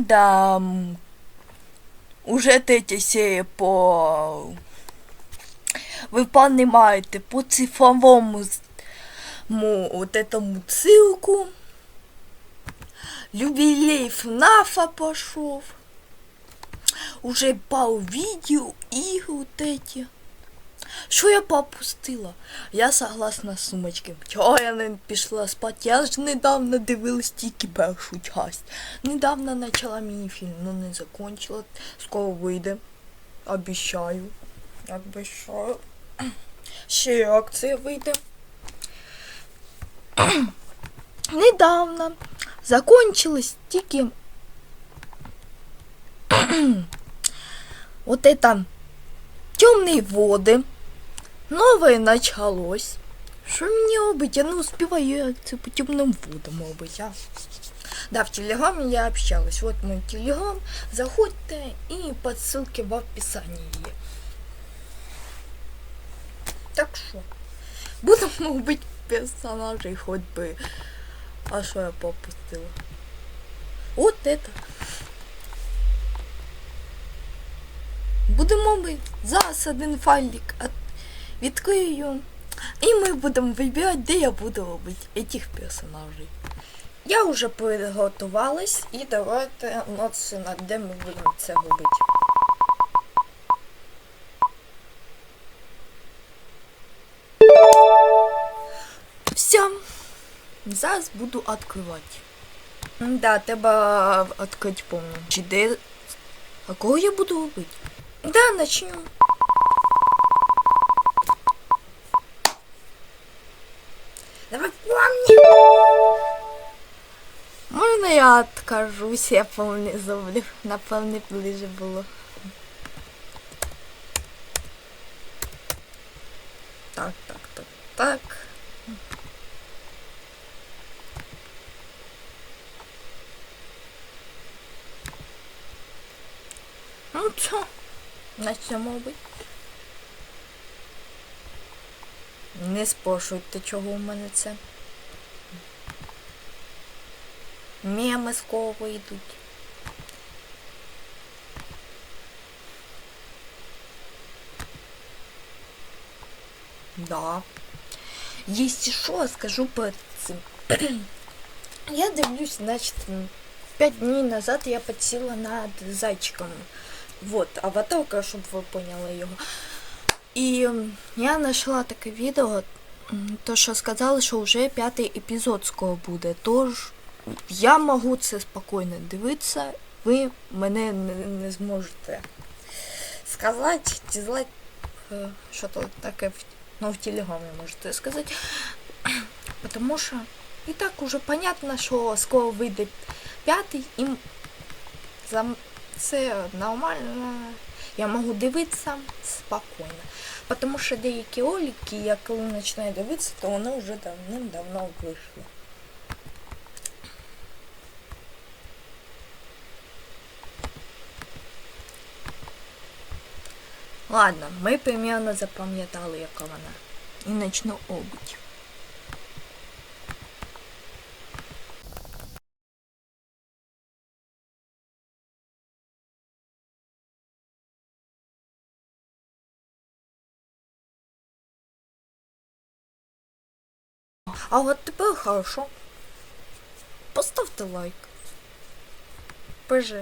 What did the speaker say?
Да. м, Уже третя серія по. Ви понимаєте, по цифровому з- му, вот этому цирку. Юбилей ФНАФа пошел. Уже пару видео, игры вот эти. Що я попустила? Я согласна з сумочки. Чого я не пішла спати? Я ж недавно дивилась тільки першу часть. Недавно почала міні-фільм, но не закончила. Скоро вийде. Обіщаю. Обіщаю. Ще реакція вийде. Недавно закончилась тільки вот это темные воды. Новое началось. Що мені робити? Я не успіваю я це по темним водам робити, а? Да, в Телеграме я общалась. Вот мой Телеграм. Заходьте и по ссылке в описании. Так що, будемо робити персонажей хоть би. А що я попустила? Вот это. Будемо ми зараз один файлик. Відкрию. І ми будемо вибирати, де я буду робити этих персонажей. Я вже підготувалась і давайте носи на де ми будемо це робити. Все. Зараз буду відкривати. Да, треба відкрити повну. Чи де а кого я буду робити? Да, начнем. Давай помни. Можна я откажусь, я повне зроблю. Напевне, ближе було. Так, так, так, так. Ну що, на цьому бить. Не спрошуйте, чого у мене це. Меми з кого йдуть. Да. Если що, скажу перед цим. я дивлюсь, значит, пять дней назад я подсела над зайчиком. Вот, аватарка, щоб ви поняли його. І я знайшла таке відео, то що сказали, що вже п'ятий епізод скоро буде. Тож я можу це спокійно дивитися, ви мене не, не зможете сказати, дізлайк, е, що то таке ну, в телеграмі можете сказати. Тому що і так уже понятно, що скоро вийде п'ятий і за це нормально. Я можу дивитися спокійно. Тому що деякі ролики, я коли починаю дивитися, то вони вже давним-давно вийшли. Ладно, ми примерно запам'ятали, яка вона. І почну обуть. А вот тепер хорошо. Поставте лайк. ПЖ.